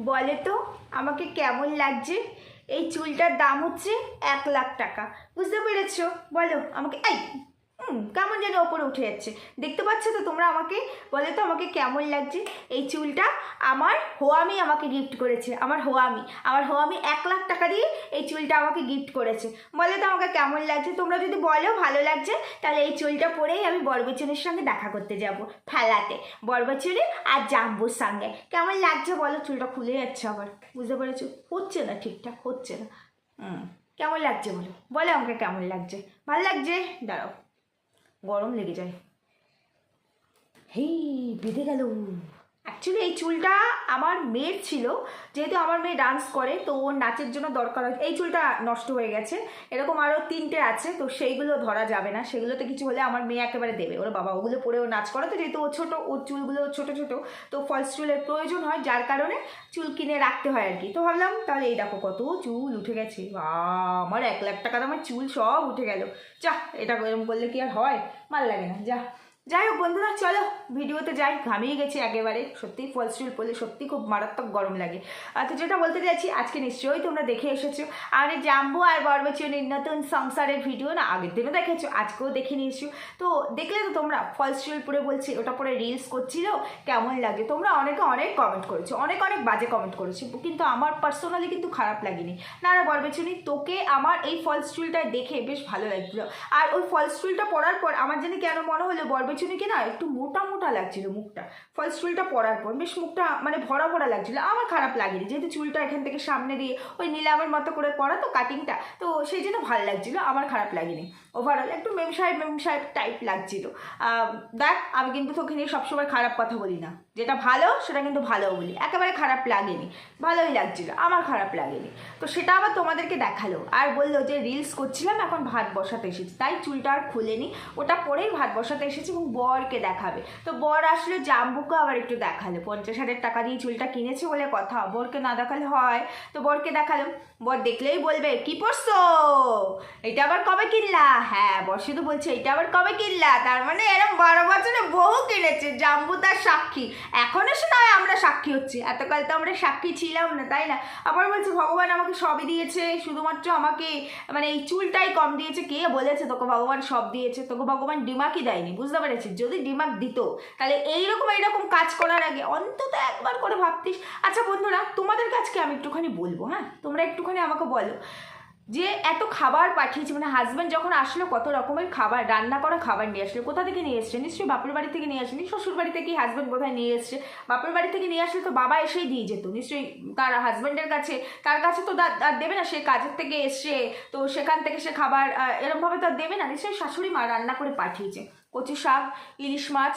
বলে তো, আমাকে কেমন লাগছে? এই চুলটার দাম হচ্ছে এক লাখ টাকা। বুঝতে পেরেছ? বলো আমাকে এই! হুম, কেমন যেন ওপরে উঠে যাচ্ছে। দেখতে পাচ্ছ তো তোমরা আমাকে? বলে তো আমাকে কেমন লাগছে? এই চুলটা আমার হোয়ামি আমাকে গিফট করেছে, আমার হোয়ামি। আমার হোয়ামি এক লাখ টাকা দিয়ে এই চুলটা আমাকে গিফট করেছে। বলে তো আমাকে কেমন লাগছে? তোমরা যদি বলো ভালো লাগছে, তাহলে এই চুলটা পরেই আমি বরবচনের সঙ্গে দেখা করতে যাব, ফেলাতে। বরবচনে আর জাম্বুর সঙ্গে। কেমন লাগছে বলো? চুলটা খুলে যাচ্ছে আবার। বুঝতে পেরেছ? হচ্ছে না ঠিকঠাক, হচ্ছে না। হুম, কেমন লাগছে বলো? বলো আমাকে কেমন লাগছে? ভালো লাগছে? দাঁড়াও। গরম লেগে যায়। হেই বেঁধে গেল। অ্যাকচুয়ালি এই চুলটা আমার মেয়ের ছিল। যেহেতু আমার মেয়ে ডান্স করে, তো ওর নাচের জন্য দরকার হয়। এই চুলটা নষ্ট হয়ে গেছে। এরকম আরও তিনটে আছে, তো সেইগুলো ধরা যাবে না। সেগুলোতে কিছু হলে আমার মেয়ে একেবারে দেবে। ওর বাবা ওগুলো পরে ও নাচ করে। তো যেহেতু ও ছোটো, ওর চুলগুলো ছোটো ছোটো, তো ফলস চুলের প্রয়োজন হয়, যার কারণে চুল কিনে রাখতে হয় আর কি। তো ভাবলাম, তাহলে এই দেখো কত চুল উঠে গেছে। বা আমার এক লাখ টাকা আমার চুল সব উঠে গেল। যা এটা এরকম করলে কি আর হয়? ভালো লাগে না। যা যাই হোক বন্ধুরা, চলো ভিডিওতে যাই। ঘামিয়ে গেছি একেবারে। সত্যিই ফলস পরলে সত্যি খুব মারাত্মক গরম লাগে। তো যেটা বলতে চাইছি, আজকে নিশ্চয়ই তোমরা দেখে এসেছ। আর জাম্বু আর বরবচনের নতুন সংসারের ভিডিও না আগের দিনও দেখেছ, আজকেও দেখে নিয়েছো। তো দেখলে তো তোমরা ফলস পরে বলছি, ওটা পরে রিলস করছিল, কেমন লাগে? তোমরা অনেকে অনেক কমেন্ট করেছ, অনেক অনেক বাজে কমেন্ট করেছ, কিন্তু আমার পার্সোনালি কিন্তু খারাপ লাগেনি। না না বরবেচনি তোকে আমার এই ফলস দেখে বেশ ভালো লাগছিল আর ওই ফলস চুলটা পরার পর আমার জানি কেন মনে হলো বরবেচনিকে না একটু মোটা মোটা লাগছিল মুখটা। ফলে চুলটা পরার পর বেশ মুখটা মানে ভরা ভরা লাগছিল। আমার খারাপ লাগেনি। যেহেতু চুলটা এখান থেকে সামনে দিয়ে ওই নিলামের মতো করে করা তো কাটিংটা তো সেই জন্য ভালো লাগছিল। আমার খারাপ লাগেনি। ওভারঅল একটু মেম সাহেব মেম সাহেব টাইপ লাগছিল। দেখ, আমি কিন্তু তোকে নিয়ে সবসময় খারাপ কথা বলি না। যেটা ভালো, সেটা কিন্তু ভালো বলি। একেবারে খারাপ লাগেনি। ভালোই লাগছিল, আমার খারাপ লাগেনি। তো সেটা আবার তোমাদেরকে দেখাল। আর বলল যে রিলস করছিলাম, এখন ভাত বসাতে এসেছি। তাই চুলটা আর খুলেনি। ওটা পরেই ভাত বসাতে এসেছি এবং বরকে দেখাবে। তো বর আসলে, জাম্বুকে আবার একটু দেখাল। পঞ্চাশ হাজার টাকা দিয়ে চুলটা কিনেছে বলে কথা। বরকে না দেখালে হয়। তো বরকে দেখাল। বর দেখলেই বলবে, কি পড়ছো এটা আবার কবে কিনলা? হ্যাঁ বর শুধু বলছে, এটা আবার কবে কিনলা? তার মানে এরকম বারো বছরে বহু কিনেছে। জাম্বু তার সাক্ষী। এখন এসে নয় আমরা সাক্ষী হচ্ছি। এতকাল তো আমরা সাক্ষী ছিলাম না, তাই না? আবার বলছে, ভগবান আমাকে সবই দিয়েছে, শুধুমাত্র আমাকে মানে এই চুলটাই কম দিয়েছে। কে বলেছে তোকে? ভগবান সব দিয়েছে। তোকে ভগবান ডিমাকই দেয়নি, বুঝতে পেরেছিস? যদি ডিমাক দিত, তাহলে এইরকম এইরকম কাজ করার আগে অন্তত একবার করে ভাবতিস। আচ্ছা বন্ধুরা তোমাদের কাছকে আমি একটুখানি বলব হ্যাঁ? তোমরা একটুখানি আমাকে বলো যে এত খাবার পাঠিয়েছে মানে হাজব্যান্ড যখন আসলো, কত রকমের খাবার, রান্না করা খাবার নিয়ে আসলো, কোথা থেকে নিয়ে এসছে? নিশ্চয়ই বাপের বাড়ি থেকে নিয়ে আসেনি, শ্বশুর বাড়ি থেকেই হাজব্যান্ড কোথায় নিয়ে এসছে? বাপের বাড়ি থেকে নিয়ে আসলে তো বাবা এসেই দিয়ে যেত, নিশ্চয়ই তার হাজব্যান্ডের কাছে, তার কাছে তো আর দেবে না, সে কাজের থেকে এসছে, তো সেখান থেকে সে খাবার এরমভাবে তো আর দেবে না, নিশ্চয়ই শাশুড়ি মা রান্না করে পাঠিয়েছে। কচু শাক, ইলিশ মাছ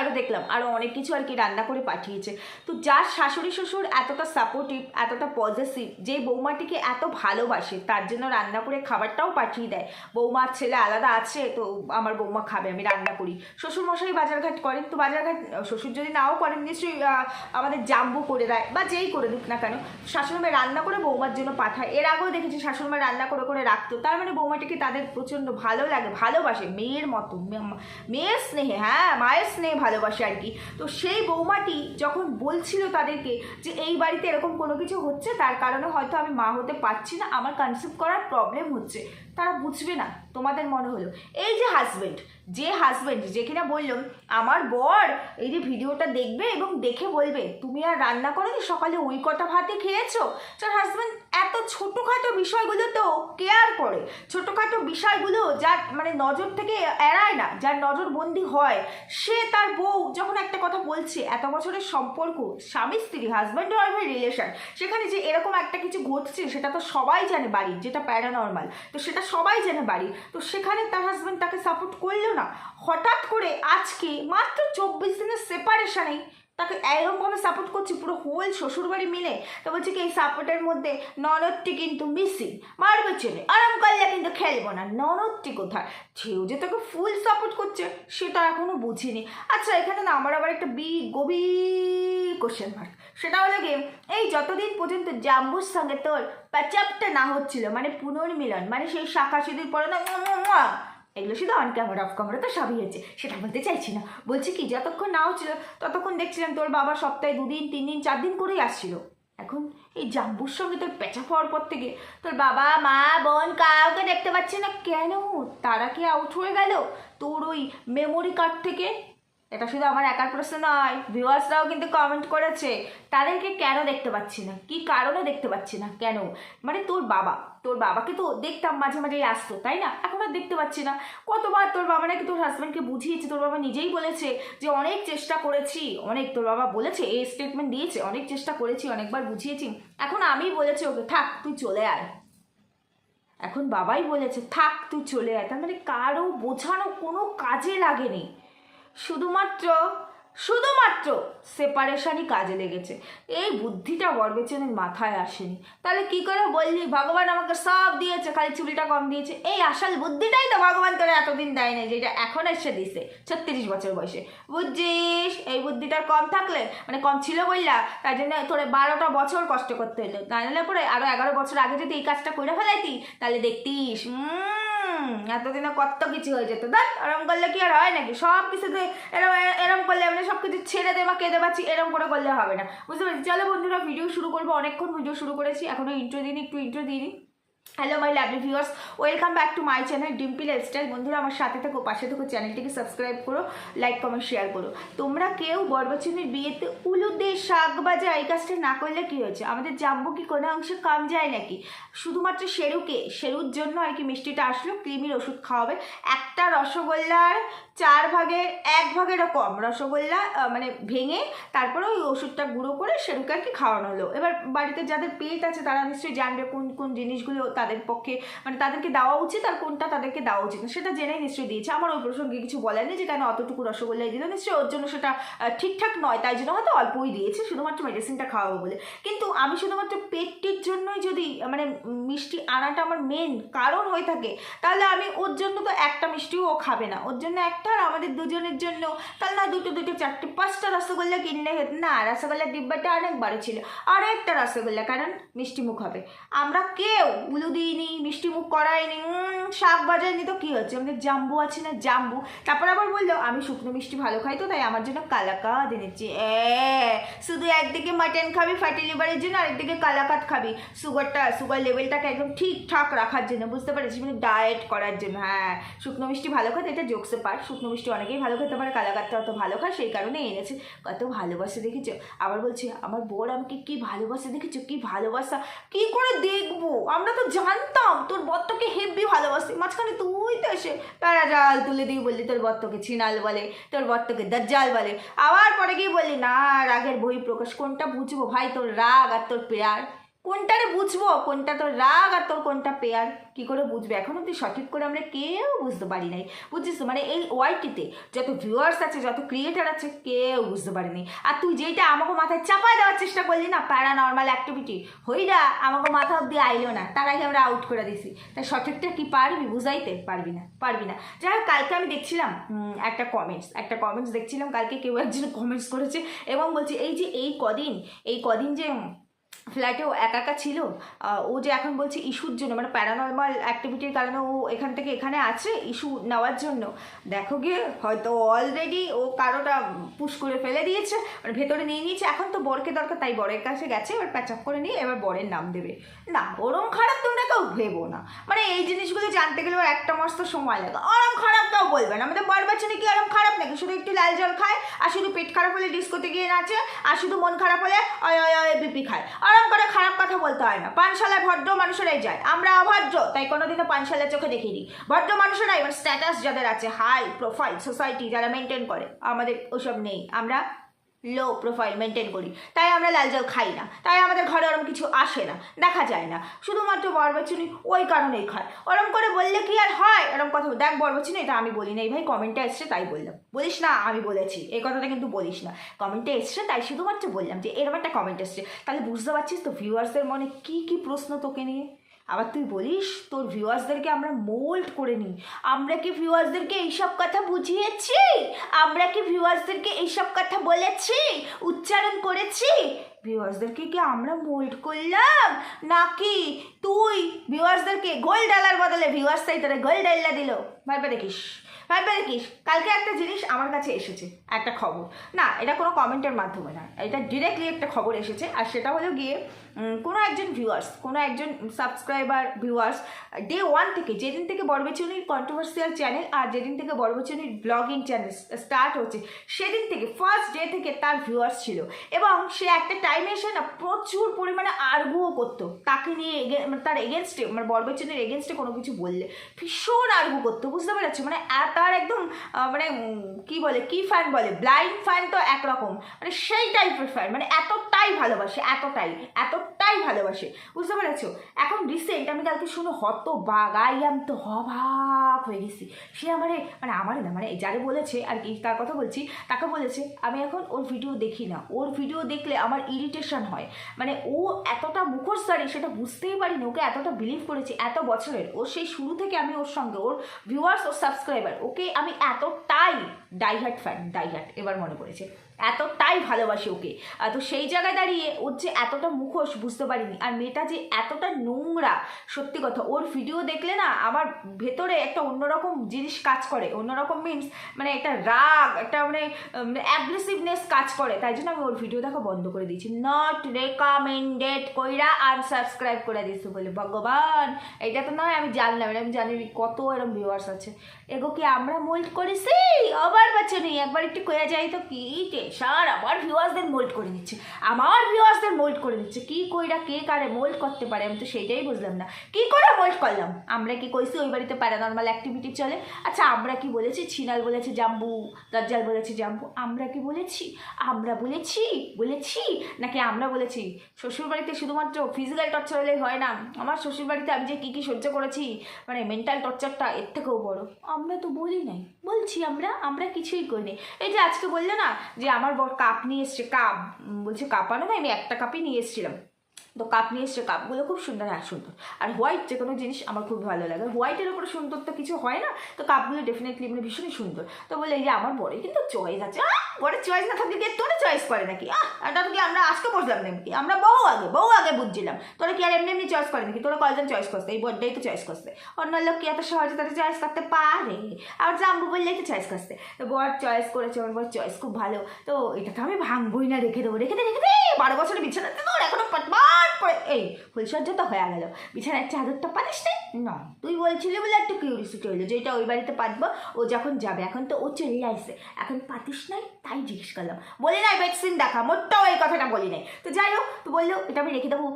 আরও দেখলাম আরও অনেক কিছু আর কি রান্না করে পাঠিয়েছে। তো যার শাশুড়ি শ্বশুর এতটা সাপোর্টিভ এতটা পজিটিভ যে বৌমাটিকে এত ভালোবাসে, তার জন্য রান্না করে খাবারটাও পাঠিয়ে দেয়। বৌমার ছেলে আলাদা আছে, তো আমার বৌমা খাবে, আমি রান্না করি। শ্বশুর মশাই বাজারঘাট করেন, তো বাজারঘাট, শ্বশুর যদি নাও করেন, নিশ্চয়ই আমাদের জাম্বু করে দেয়, বা যেই করে দিক না কেন শাশুড়িমায় রান্না করে বৌমার জন্য পাঠায়। এর আগেও দেখেছি শাশুড়িমায় রান্না করে করে রাখতো, তার মানে বৌমাটিকে তাদের প্রচণ্ড ভালো লাগে, ভালোবাসে, মেয়ের মতো মেয়ের স্নেহে হ্যাঁ মায়ের স্নেহে ভালোবাসে আর কি। তো সেই বৌমাটি যখন বলছিল তাদেরকে যে এই বাড়িতে এরকম কোনো কিছু হচ্ছে, তার কারণে হয়তো আমি মা হতে পারছি না, আমার কনসিভ করার প্রবলেম হচ্ছে, তারা বুঝবে না। তোমাদের মনে হলো। এই যে হাজব্যান্ড যে হাজব্যান্ড যে কিনা বললাম আমার বর এই যে ভিডিওটা দেখবে এবং দেখে বলবে, তুমি আর রান্না করো সকালে ওই কটা ভাতে খেয়েছো? যার হাজবেন্ড এত ছোটোখাটো বিষয়গুলো তো কেয়ার করে। ছোটোখাটো বিষয়গুলো যার মানে নজর থেকে এড়ায় না, যার নজরবন্দি হয়। সে তার বউ যখন একটা কথা বলছে, এত বছরের সম্পর্ক, স্বামী, স্ত্রী হাজব্যান্ড ওয়াইফের রিলেশন সেখানে যে এরকম একটা কিছু ঘটছে, সেটা তো সবাই জানে বাড়ির, যেটা প্যারানর্মাল তো সেটা সবাই জানে বাড়ি তো সেখানে তার হাজব্যান্ড তাকে সাপোর্ট করল না। হঠাৎ করে আজকে মাত্র চব্বিশ দিনের সেপারেশনেই তাকে এরকমভাবে সাপোর্ট করছে পুরো হোল শ্বশুরবাড়ি মিলে। তো বলছে কি, এই সাপোর্টের মধ্যে ননদটি কিন্তু মিসিং মারবে চেনে আরাম করলে কিন্তু খেলব না। ননদটি কোথায়? সেও যে তাকে ফুল সাপোর্ট করছে, সেটা এখনও বুঝিনি। আচ্ছা এখানে না আমার আবার একটা বি, গভীর কোশ্চেন মার্ক সেটা হলো গিয়ে এই যতদিন পর্যন্ত জাম্বুর সঙ্গে তোর প্যাচাপটা না হচ্ছিল মানে পুনর্মিলন মানে সেই শাখা সিঁদুর পরে না এগুলো শুধু অন ক্যামেরা অফ ক্যামেরা তো সবই হয়েছে সেটা বলতে চাইছি না। বলছি কি, যতক্ষণ না হচ্ছিল, ততক্ষণ দেখছিলাম তোর বাবা সপ্তাহে দুদিন তিন দিন চার দিন করেই আসছিল। এখন এই জাম্বুর সঙ্গে তোর পেঁচা পাওয়ার পর থেকে তোর বাবা, মা, বোন কাউকে দেখতে পাচ্ছি না কেন? তারা কি আউট হয়ে গেল? তোর ওই মেমোরি কার্ড থেকে এটা শুধু আমার একার প্রশ্ন নয় ভিউয়ার্সরাও কিন্তু কমেন্ট করেছে। তাদেরকে কেন দেখতে পাচ্ছি না? কি কারণে দেখতে পাচ্ছি না? কেন? মানে তোর বাবা, তোর বাবাকে তো দেখতাম মাঝে মাঝে আসতো, তাই না? এখন আর দেখতে পাচ্ছি না। কতবার তোর বাবা নাকি তোর হাজব্যান্ডকে বুঝিয়েছে, তোর বাবা নিজেই বলেছে যে অনেক চেষ্টা করেছি, অনেক তোর বাবা বলেছে, এই স্টেটমেন্ট দিয়েছে, অনেক চেষ্টা করেছি, অনেকবার বুঝিয়েছি। এখন আমি বলেছি ওকে, থাক, তুই চলে আয়। এখন বাবাই বলেছে, থাক, তুই চলে আয়। তার মানে কারও বোঝানো কোনো কাজে লাগেনি। শুধুমাত্র শুধুমাত্র সেপারেশনই কাজে লেগেছে। এই বুদ্ধিটা বরবেচনের মাথায় আসেনি। তাহলে কি করে বললি? ভগবান আমাকে সব দিয়েছে খালি চুলটা কম দিয়েছে। এই আসল বুদ্ধিটাই তো ভগবান তোরা এতদিন দেয় না যেটা এখন এসে দিছে ছত্রিশ বছর বয়সে। বুঝছিস? এই বুদ্ধিটা কম থাকলে মানে কম ছিল বললা তাই জন্য তোরে বারোটা বছর কষ্ট করতে হলো তা নাহলে পরে আরও এগারো বছর আগে যদি এই কাজটা করে ফেলাইতি তাহলে দেখতিস উম, এতদিনে কত কিছু হয়ে যেত দেখ, এরম করলে কি আর হয় নাকি? সব কিছুতে এরম এরম করলে আমরা সব কিছু ছেড়ে দেবা কেঁদে পাচ্ছি, এরম করে করলে হবে না। বুঝতে পারছি? চলো বন্ধুরা ভিডিও শুরু করব। অনেকক্ষণ ভিডিও শুরু করেছি। এখনও ইন্ট্রো দিন একটু ইন্ট্রো দিই। Hello my lovely viewers welcome back to my channel Dimpy lifestyle বন্ধুরা, আমার সাথে থাকো, পাশে থাকো, চ্যানেলটিকে সাবস্ক্রাইব করো লাইক কমেন্ট শেয়ার করো। তোমরা কেউ বরবচনের বিয়েতে উলুদে শাক বাজা এই কাজটা না করলে কী হয়েছে? আমাদের জাম্বু কি কোনো অংশে কম যায় নাকি? শুধুমাত্র শেরুকে, শেরুর জন্য আর কি মিষ্টিটা আসলো, ক্রিমির ওষুধ খাওয়াবে। একটা রসগোল্লার চার ভাগের এক ভাগেরও কম রসগোল্লা মানে ভেঙে তারপরে ওই ওষুধটা গুঁড়ো করে সেরুকে আর কি খাওয়ানো হলো। এবার বাড়িতে যাদের পেট আছে তারা নিশ্চয়ই জানবে কোন কোন জিনিসগুলো তাদের পক্ষে মানে তাদেরকে দেওয়া উচিত আর কোনটা তাদেরকে দেওয়া উচিত সেটা জেনেই নিশ্চয়ই দিয়েছে। আমার ওই প্রসঙ্গে কিছু বলার নেই যে কেন অতটুকু রসগোল্লাই দিল? নিশ্চয়ই ওর জন্য সেটা ঠিকঠাক নয়, তাই জন্য হয়তো অল্পই দিয়েছে, শুধুমাত্র মেডিসিনটা খাওয়াবো বলে। কিন্তু আমি শুধুমাত্র পেটটির জন্যই যদি মানে মিষ্টি আনাটা আমার মেন কারণ হয়ে থাকে, তাহলে আমি ওর জন্য তো একটা মিষ্টিও ও খাবে না। ওর জন্য একটা আর আমাদের দুজনের জন্য। তাহলে না, দুটো দুটো, চারটে, পাঁচটা রসগোল্লা কিনলে না, রসগোল্লার ডিব্বাটা অনেক বড় ছিল। আর একটা রসগোল্লা, কারণ মিষ্টি মুখ হবে। আমরা কেউ উলু দিইনি, মিষ্টি মুখ করাইনি শাক বাজাইনি তো কী হচ্ছে? আমাদের জাম্বু আছে না, জাম্বু। তারপর আবার বলল, আমি শুকনো মিষ্টি ভালো খাই তো, তাই আমার জন্য কালাকাদ এনেছি। এ, শুধু একদিকে মাটন খাবি ফ্যাটি লিভারের জন্য আরেকদিকে কালাকাত খাবি। সুগারটা সুগার লেভেলটাকে একদম ঠিকঠাক রাখার জন্য, বুঝতে পারছিস? মানে ডায়েট করার জন্য হ্যাঁ। শুকনো মিষ্টি ভালো খাতে এটা জোকসে পার শুকনো মিষ্টি অনেকেই ভালো খেতে পারে, কালাকাতটা অত ভালো খায়, সেই কারণে এনেছে। কত ভালোবাসে দেখেছ? আবার বলছি, আমার বোর আমাকে কি ভালোবাসে দেখেছ? কি ভালোবাসা? কি করে দেখব? আমরা তো জানতাম তোর বত্তকে হেব্বি ভালোবাসে। মাঝখানে তুই তো এসে প্যারা জাল তুলে দিয়ে বললি, তোর বত্তকে ছিনাল বলে, তোর বত্তকে দজ্জাল বলে। আবার পরে গিয়ে বললি, না, রাগের বই প্রকাশ কোনটা বুঝব? ভাই, তোর রাগ আর তোর পেয়ার কোনটারে বুঝব? কোনটা তোর রাগ আর তোর কোনটা পেয়ার কি করে বুঝবে? এখন অব্দি সঠিক করে আমরা কেউ বুঝতে পারি নাই। বুঝছিস তো? মানে এই ওয়াইটিতে যত ভিউয়ার্স আছে, যত ক্রিয়েটার আছে, কেউ বুঝতে পারিনি আর তুই যেইটা আমাকে মাথায় চাপায় দেওয়ার চেষ্টা করলি না প্যারানর্মাল অ্যাক্টিভিটি হইরা আমাকে মাথা অব্দি আইলো না। তার আগে আমরা আউট করে দিছি। তাই সঠিকটা কি পারবি বুঝাইতে? পারবি না পারবি না। যাই হোক, কালকে আমি দেখছিলাম একটা কমেন্টস একটা কমেন্টস দেখছিলাম। কালকে কেউ একজন কমেন্টস করেছে এবং বলছে, এই যে এই কদিন এই কদিন যে উম, ফ্ল্যাটে ও একা একা ছিল ও যে এখন বলছে ইস্যুর জন্য মানে প্যারানর্মাল অ্যাক্টিভিটির কারণে ও এখান থেকে এখানে আছে ইস্যু নেওয়ার জন্য। দেখো গিয়ে হয়তো অলরেডি ও কারোটা পুশ করে ফেলে দিয়েছে মানে ভেতরে নিয়ে নিয়েছে। এখন তো বরকে দরকার তাই বরের কাছে গেছে এবার প্যাচআপ করে নিয়ে এবার বরের নাম দেবে। না ওরম খারাপ তোমরা কেউ ভেবো না। মানে এই জিনিসগুলো জানতে গেলে ওর একটা মাস তো সময় লাগে। ওরম খারাপ কেউ বলবে না। আমাদের বর বাচ্চানে কি ওরম খারাপ নাকি? শুধু একটু লাল জল খায় আর শুধু পেট খারাপ হলে ডিস্কোতে গিয়ে নাচে আর শুধু মন খারাপ হলে অয় অয় বিপি খায়। আরাম করে খারাপ কথা বলতে হয় না। পানশালায় ভদ্র মানুষেরাই যায়। আমরা অভদ্র, তাই কোনোদিনও পানশালার চোখে দেখিনি। ভদ্র মানুষেরাই এবার স্ট্যাটাস যাদের আছে হাই প্রোফাইল সোসাইটি যারা মেনটেন করে, আমাদের ওসব নেই। আমরা লো প্রোফাইল মেনটেন করি। তাই আমরা লাল জল খাই না। তাই আমাদের ঘরে ওরম কিছু আসে না, দেখা যায় না। শুধুমাত্র বরবচুনি ওই কারণেই খায়। ওরম করে বললে কি আর হয়? এরম কথা দেখ বরবচুনি, এটা আমি বলি না এই ভাই কমেন্টে এসছে, তাই বললাম। বলিস না, আমি বলেছি। এই কথাটা কিন্তু বলিস না। কমেন্টে এসছে, তাই শুধুমাত্র বললাম যে, এরকম একটা কমেন্ট এসছে। তাহলে বুঝতে পারছিস তো ভিউয়ার্সদের মনে কি কি প্রশ্ন তোকে নিয়ে? আবার তুই বলিস, তোর ভিউয়ার্সদেরকে আমরা মোল্ড করে নিই। আমরা কি ভিউয়ার্সদেরকে এইসব কথা বুঝিয়েছি? আমরা কি ভিউয়ার্সদেরকে এইসব কথা বলেছি? উচ্চারণ করেছি? ভিউয়ার্সদেরকে কি আমরা মোল্ড করলাম? নাকি তুই ভিউয়ার্সদেরকে গোল ডালার বদলে ভিউয়ার্স তাই তোরা গোল ডাল্লা দিল? ভাইবা দেখিস ভাইবা দেখিস। কালকে একটা জিনিস আমার কাছে এসেছে, একটা খবর। না, এটা কোনো কমেন্টের মাধ্যমে না, এটা ডিরেক্টলি একটা খবর এসেছে, আর সেটা হলো গিয়ে কোনো একজন ভিউয়ার্স কোনো একজন সাবস্ক্রাইবার ভিউয়ার্স ডে ওয়ান থেকে, যেদিন থেকে বড়বেচুনির কন্ট্রোভার্সিয়াল চ্যানেল আর যেদিন থেকে বড়বেচুনির ব্লগিং চ্যানেল স্টার্ট হচ্ছে, সেদিন থেকে ফার্স্ট ডে থেকে তার ভিউয়ার্স ছিল। এবং সে একটা টাইমে এসে না প্রচুর পরিমাণে আর্গুও করতো। তাকে নিয়ে মানে তার এগেনস্টে মানে বড়বেচুনির এগেনস্টে কোনো কিছু বললে, ভীষণ আর্গু করতো, বুঝতে পেরেছ? মানে তার একদম মানে কি বলে, কি ফ্যান বলে ব্লাইন্ড ফ্যান তো একরকম। মানে সেই টাইপের ফ্যান মানে এতটাই ভালোবাসে এতটাই এতটাই ভালোবাসে। বুঝতে পেরেছ? এখন রিসেন্ট আমি কালকে শুনো হত বাগ আই তো হবাক হয়ে গেছি। সে আমারে মানে আমারে না মানে যারে বলেছে আর কি, তার কথা বলছি, তাকে বলেছে, আমি এখন ওর ভিডিও দেখি না। ওর ভিডিও দেখলে আমার ইরিটেশন হয়। মানে ও এতটা মুখোশধারী, সেটা বুঝতেই পারিনি। ওকে এতটা বিলিভ করেছি এত বছরের। ও সেই শুরু থেকে আমি ওর সঙ্গে, ওর ভিউয়ার্স ও সাবস্ক্রাইবার ওকে আমি এতটাই ডাইহার্ট ফ্যান ডাইহার্ট এবার মনে পড়েছে। এতটাই ভালোবাসি ওকে। তো সেই জায়গায় দাঁড়িয়ে ওর যে এতটা মুখোশ বুঝতে পারিনি। আর মেয়েটা যে এতটা নোংরা, সত্যি কথা, ওর ভিডিও দেখলে না, আমার ভেতরে একটা অন্যরকম জিনিস কাজ করে, অন্যরকম মিনস মানে একটা রাগ, একটা মানে অ্যাগ্রেসিভনেস কাজ করে। তাই জন্য আমি ওর ভিডিও দেখা বন্ধ করে দিয়েছি। নট রেকমেন্ডেড কইরা আনসাবস্ক্রাইব করে দিয়েছি বলে। ভগবান, এটা তো নয়, আমি জানলাম আমি জানি কত এরকম ভিউয়ার্স আছে। এগো কি আমরা মোল্ড করেছি? আবার বাচ্চা নেই। একবার একটু কয়ে যাই তো কি টেনশন আবার ভিউয়ার্সদের মোল্ড করে নিচ্ছে আমার ভিউয়ার্সদের মোল্ড করে নিচ্ছে কি কইরা, কে কারে মোল্ড করতে পারে? আমি তো সেইটাই বুঝলাম না। কি করে মোল্ড করলাম? আমরা কি কইছি, ওই বাড়িতে প্যারানর্মাল অ্যাক্টিভিটি চলে। আচ্ছা আমরা কি বলেছি? ছিনাল বলেছে জাম্বু, দজ্জাল বলেছে জাম্বু। আমরা কি বলেছি? আমরা বলেছি বলেছি? নাকি আমরা বলেছি? শ্বশুরবাড়িতে শুধুমাত্র ফিজিক্যাল টর্চার হলেই হয় না। আমার শ্বশুরবাড়িতে আমি যে কী কী সহ্য করেছি মানে মেন্টাল টর্চারটা এর থেকেও বড়। আমরা তো বলি নাই। বলছি আমরা আমরা কিছুই করিনি এই যে আজকে বললে না, যে আমার বর কাপ নিয়ে এসছে, কাপ বলছে কাপ আনো না আমি একটা কাপই নিয়ে এসেছিলাম। তো কাপ নিয়ে এসছে কাপগুলো খুব সুন্দর হ্যাঁ সুন্দর। আর হোয়াইট যে কোনো জিনিস আমার খুব ভালো লাগে। হোয়াইটের ওপরে সুন্দর তো কিছু হয় না, তো কাপগুলো ডেফিনেটলি মানে ভীষণই সুন্দর। তো বলে এই যে আমার বড়ে কিন্তু চয়েস আছে। বড়ের চয়েস না থাকলে তোরা চয়েস করে নাকি? আহ কি আমরা আজকে বসলাম নাকি? আমরা বহু আগে বহু আগে বুঝছিলাম। তোরা কি আর এমনি এমনি চয়েস করে নাকি? তোরা কয়জন চয়েস করতে এই বার্থডেই তো চয়েস করতে অন্য লোক কি এত সহজে তারা চয়েস করতে পারে? আর জাম্বু বললেই তো চয়েস করতে তো বর চয়েস করেছে, আমার বর চয়েস খুব ভালো। তো এটা তো আমি ভাঙবই না, রেখে দেবো, রেখে দে রেখে দে। বারো বছরের বিছানাতে তোর এখনও পটপাট পড়ে এই ফুলসজ্জা তো হয়ে গেল। বিছানার চাদরটা পারিস না। তুই বলছিলি বলে একটু কিউরিসিটি হলো যে এটা ওই বাড়িতে পাতবো, ও যখন যাবে, এখন তো ও চলে আসছে এখন পাতিস নাই, তাই জিজ্ঞেস করলাম। বলি নাই বেডসিন দেখা মোটটাও এই কথাটা বলি নাই। তো যাই হোক, তো বলল, এটা আমি রেখে দেবো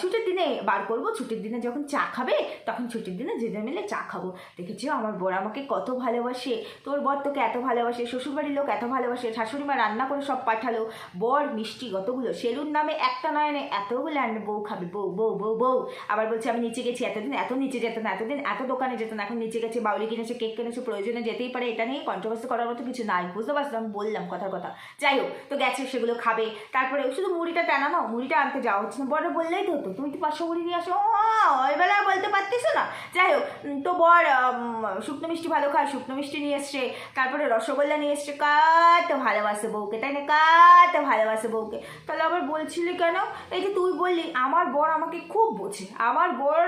ছুটির দিনে বার করব। ছুটির দিনে যখন চা খাবে, তখন ছুটির দিনে যেতে মিলে চা খাব। দেখেছি আমার বর আমাকে কত ভালোবাসে। তোর বর তোকে এত ভালোবাসে, শ্বশুরবাড়ির লোক এত ভালোবাসে শাশুড়ি মা রান্না করে সব পাঠালো। বর মিষ্টি কতগুলো সেলুন নামে একটা নয় না এতগুলো আনবে বউ খাবে, বউ বউ বউ বউ। আবার বলছে, আমি নিচে গেছি এতদিন, এত নিচে যেত না, এতদিন এত দোকানে যেত না, এখন নিচে গেছে, বাউলি কিনেছে, কেক কিনেছে, প্রয়োজনে যেতেই পারে, এটা নিয়ে কন্ট্রোভার্সি করার মতো কিছু নাই। বুঝতে পারছ? আমি বললাম কথার কথা। যাই হোক, তো গেছে, সেগুলো খাবে। তারপরে শুধু মুড়িটা টানা নাও মুড়িটা আনতে যাওয়া হচ্ছে না। বড় বললেই তো হতো, তুমি তো পাঁচশো মুড়ি নিয়ে আসো? ও ওই বেলা বলতে পারতিস না। যাই হোক তো বর শুকনো মিষ্টি ভালো খায়, শুকনো মিষ্টি নিয়ে এসছে, তারপরে রসগোল্লা নিয়ে এসছে। কাত ভালোবাসে বউকে, তাই না? কাত ভালোবাসে বউকে। তাহলে আবার বলছিলি কেন? এই যে তুই বললি, আমার বর আমাকে খুব বোঝে। আমার বর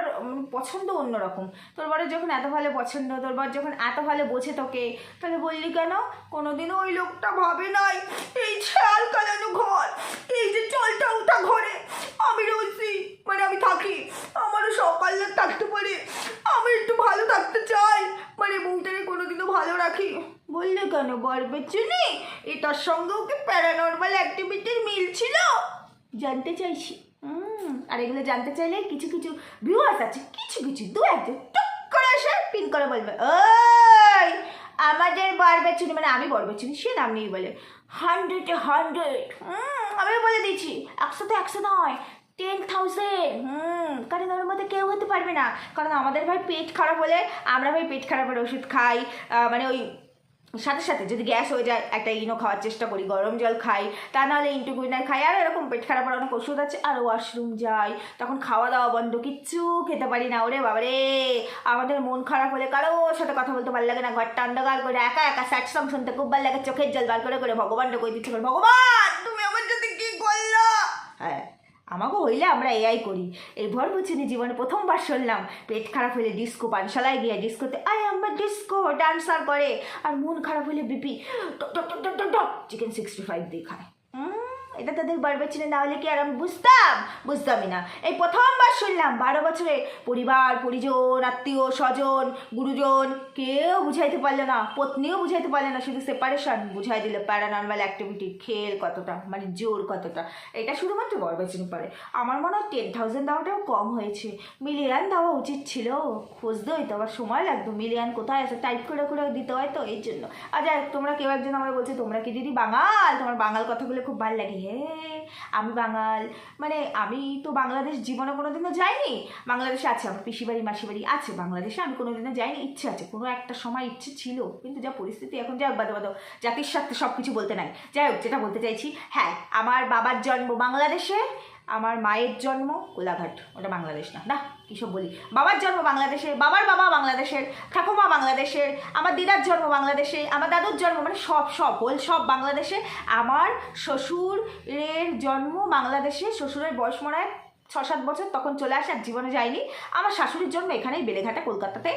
পছন্দ অন্যরকম। তোর বরের যখন এত ভালো পছন্দ, তোর বর যখন এত ভালো বোঝে তোকে, তাহলে বললি কেন? কোনোদিনও ওই লোকটা ভাবে নাই, এই ছাল কালানো ঘর, এই যে চলটা উঠা ঘরে, আমি রয়েছি। মানে আমি থাকি। আমারও সকালে থাকতে পারে। আমি একটু ভালো থাকতে চাই। মানে বউটাকে কোনোদিনও ভালো রাখি। বললে কেন? বর বেচুনি এটার সঙ্গেও কি প্যারানর্মাল অ্যাক্টিভিটির মিল ছিল? জানতে চাইছি। আর এগুলো জানতে চাইলে কিছু কিছু ভিউয়ার্স আছে, কিছু কিছু, দু একজন টুক করে আসে পিন করে বলবে, ওই, আমাদের বরবেচুনি মানে আমি বরবেচুনি সে নাম নেই বলে হান্ড্রেডে হান্ড্রেড আমি বলে দিচ্ছি একশো তো একশো নয় টেন থাউজেন্ড হুম, কারণ ওর মধ্যে কেউ হতে পারবে না। কারণ আমাদের ভাই পেট খারাপ হলে আমরা ভাই পেট খারাপের ওষুধ খাই। মানে ওই সাথে সাথে যদি গ্যাস হয়ে যায়, একটা ইনো খাওয়ার চেষ্টা করি, গরম জল খাই, তা নাহলে ইন্টুকুইনার খাই, আর এরকম পেট খারাপ অনেক ওষুধ আছে, আর ওয়াশরুম যাই, তখন খাওয়া দাওয়া বন্ধ, কিচ্ছু খেতে পারি না। ওরে বাবারে, আমাদের মন খারাপ হলে কারোর সাথে কথা বলতে ভালো লাগে না, ঘরটা অন্ধকার করে, একা একা স্যাট সং শুনতে খুব ভালো লাগে, চোখের জল বার করে করে ভগবানটা কই দিচ্ছে ভগবান, তুমি আমার আমাকেও হইলে আমরা এআই করি। এই ভর বুঝিনি জীবনে প্রথমবার শুনলাম, পেট খারাপ হইলে ডিস্কো পানশালায় গিয়ে ডিস্কোতে আই আমরা ডিস্কো, ডান্সার করে। আর মন খারাপ হইলে বিপি চিকেন সিক্সটি ফাইভ দিয়ে খায় এটা তাদের বারবার ছিল না হলে কি আর আমি বুঝতাম? বুঝতামই না। এই প্রথমবার শুনলাম বারো বছরে পরিবার, পরিজন, আত্মীয়, স্বজন, গুরুজন, কেউ বুঝাইতে পারল না, পত্নীও বুঝাইতে পারল না, শুধু সেপারেশন বুঝাই দিল প্যারানর্মাল অ্যাক্টিভিটি খেল কতটা মানে জোর কতটা। এটা শুধুমাত্র বরবাচিনী পারে আমার মনে হয় টেন থাউজেন্ড দেওয়াটাও কম হয়েছে। মিলিয়ন দেওয়া উচিত ছিল খুঁজতে হইতো আবার সময় লাগতো। মিলিয়ন কোথায় আছে? টাইপ করে করে দিতে হয় তো এই জন্য। আর যাই তোমরা কেউ একজন আমার বলছে, তোমরা কি দিদি বাঙাল, তোমার বাঙাল কথাগুলো খুব ভালো লাগে। হে আমি বাঙাল। মানে আমি তো বাংলাদেশ জীবনে কোনোদিনও যাইনি। বাংলাদেশে আছে, আমার পিসি বাড়ি মাসি বাড়ি আছে। বাংলাদেশে আমি কোনোদিনও যাইনি, ইচ্ছে আছে। কোনো একটা সময় ইচ্ছে ছিল, কিন্তু যা পরিস্থিতি এখন যাই হোক, বাদে বাদ জাতির স্বার্থে সব কিছু বলতে নাই। যাই হোক, যেটা বলতে চাইছি হ্যাঁ আমার বাবার জন্ম বাংলাদেশে, আমার মায়ের জন্ম কোলাঘাট। ওটা বাংলাদেশ না না? কী সব বলি। বাবার জন্ম বাংলাদেশে, বাবার বাবা বাংলাদেশের, ঠাকুমা বাংলাদেশের, আমার দিদার জন্ম বাংলাদেশে, আমার দাদুর জন্ম মানে সব সব হোল সব বাংলাদেশে। আমার শ্বশুরের জন্ম বাংলাদেশে, শ্বশুরের বয়স মনে ছ সাত বছর, তখন চলে আসে আর জীবনে যায়নি। আমার শাশুড়ির জন্য এখানেই বেলেঘাটা, কলকাতাতে।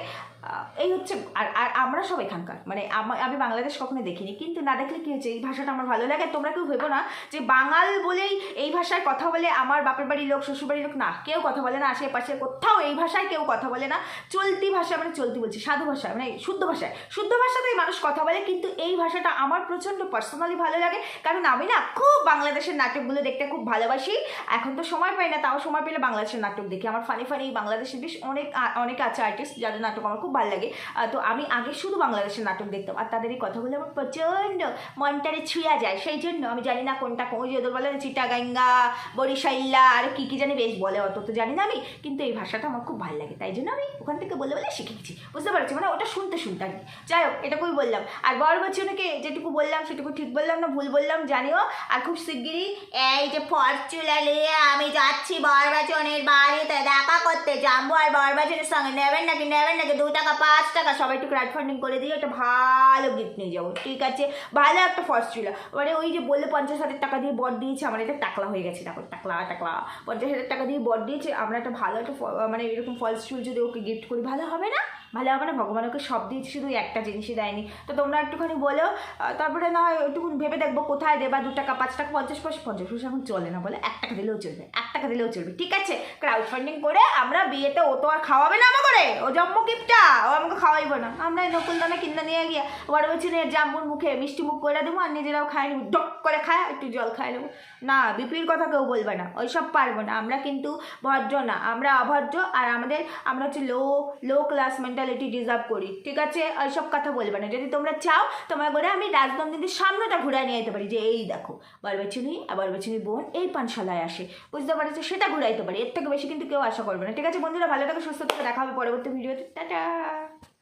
এই হচ্ছে, আর আর আমরা সব এখানকার। মানে আমা- বাংলাদেশ কখনো দেখিনি, কিন্তু না দেখলে কী হচ্ছে এই ভাষাটা আমার ভালো লাগে। তোমরা কেউ ভেবো না যে বাঙাল বলেই এই ভাষায় কথা বলে আমার বাপের বাড়ির লোক, শ্বশুর বাড়ির লোক, না, কেউ কথা বলে না, আশেপাশে কোথাও এই ভাষায় কেউ কথা বলে না। চলতি ভাষা মানে চলতি বলছি, সাধু ভাষা মানে শুদ্ধ ভাষায়। শুদ্ধ ভাষাতেই মানুষ কথা বলে, কিন্তু এই ভাষাটা আমার প্রচণ্ড পার্সোনালি ভালো লাগে। কারণ আমি না খুব বাংলাদেশের নাটকগুলো দেখতে খুব ভালোবাসি। এখন তো সময় পাই না, তাও সময় পেলে বাংলাদেশের নাটক দেখি। আমার ফানি ফানি বাংলাদেশের বেশ অনেক অনেক আছে আর্টিস্ট যাদের নাটক আমার খুব ভালো লাগে তো আমি আগে শুধু বাংলাদেশের নাটক দেখতাম, আর তাদের এই কথাগুলো আমার প্রচণ্ড মনটারে ছুঁয়া যায়। সেই জন্য আমি জানি না কোনটা কোন ওদের বলে চিটাগাঙ্গা বরিশাইল্লা আর কী কী জানি বেশ বলে, অত তো জানি না আমি, কিন্তু এই ভাষাটা আমার খুব ভালো লাগে তাই জন্য আমি ওখান থেকে বলে বলে শিখে গেছি। বুঝতে পারছি? মানে ওটা শুনতে শুনতে আর কি। যাই হোক, এটুকুই বললাম। আর বড় বছরকে যেটুকু বললাম, সেটুকু ঠিক বললাম না, ভুল বললাম, জানিও, আর খুব শিগগিরই এই যে ফরচুলা নিয়ে আমি যাচ্ছি বরবাচনের বাড়িতে, দেখা করতে যাব, আর বরবাচনের সঙ্গে নেবেন নাকি নেবেন নাকি দু টাকা পাঁচ টাকা, সবাই একটু ক্রাউড ফান্ডিং করে দিয়ে একটা ভালো গিফট নিয়ে যাব, ঠিক আছে? ভালো একটা ফরচুলা মানে ওই যে বললে পঞ্চাশ হাজার টাকা দিয়ে বর দিয়েছে, আমার এটা টাকলা হয়ে গেছে, দেখো, টাকলা টাকলা। পঞ্চাশ হাজার টাকা দিয়ে বর দিয়েছে, আমরা একটা ভালো একটা মানে এরকম ফলস চুল যদি ওকে গিফট করি, ভালো হবে না? ভালো হবে না, ভগবান ওকে সব দিয়েছে, শুধু একটা জিনিসই দেয়নি। তো তোমরা একটুখানি বলো তারপরে না হয় একটু ভেবে দেখব কোথায় দেবা, দু টাকা, পাঁচ টাকা, পঞ্চাশ পয়সা পঞ্চাশ পয়সা এখন চলে না বলে, এক টাকা দিলেও চলবে, এক টাকা দিলেও চলবে, ঠিক আছে? ক্রাউড ফান্ডিং করে আমরা বিয়েতে ও তো আর খাওয়াবে না আমাকে ও জন্ম গিফটটা ও আমাকে খাওয়াইবো না। আমরা এই নকুল দানা কিনে নিয়ে গিয়ে বড় বলছি জাম্বুর মুখে মিষ্টি মুখ করে দেবো আর নিজেরাও খাই নেব, ডক করে খায়, একটু জল খাই নেব। না, বিপির কথা কেউ বলবে না, ওইসব পারব না। আমরা কিন্তু ভদ্র না, আমরা অভদ্র আর আমাদের, আমরা হচ্ছে low low class mentality deserve করি, ঠিক আছে? ওইসব কথা বলবে না। যদি তোমরা চাও, তোমার করে আমি রাজনন্দিনীর সামনেটা ঘুরে নিয়ে যেতে পারি, যে এই দেখো বরবেচিনি আর বরবেচিনি বোন এই পানশালায় আসে। বুঝতে পারছ? সেটা ঘুরাইতে পারি, এর থেকে বেশি কিন্তু কেউ আশা করবে না। ঠিক আছে বন্ধুরা, ভালো থাকো, সুস্থ থেকে, দেখা হবে পরবর্তী ভিডিওতে। টাটা! 拜。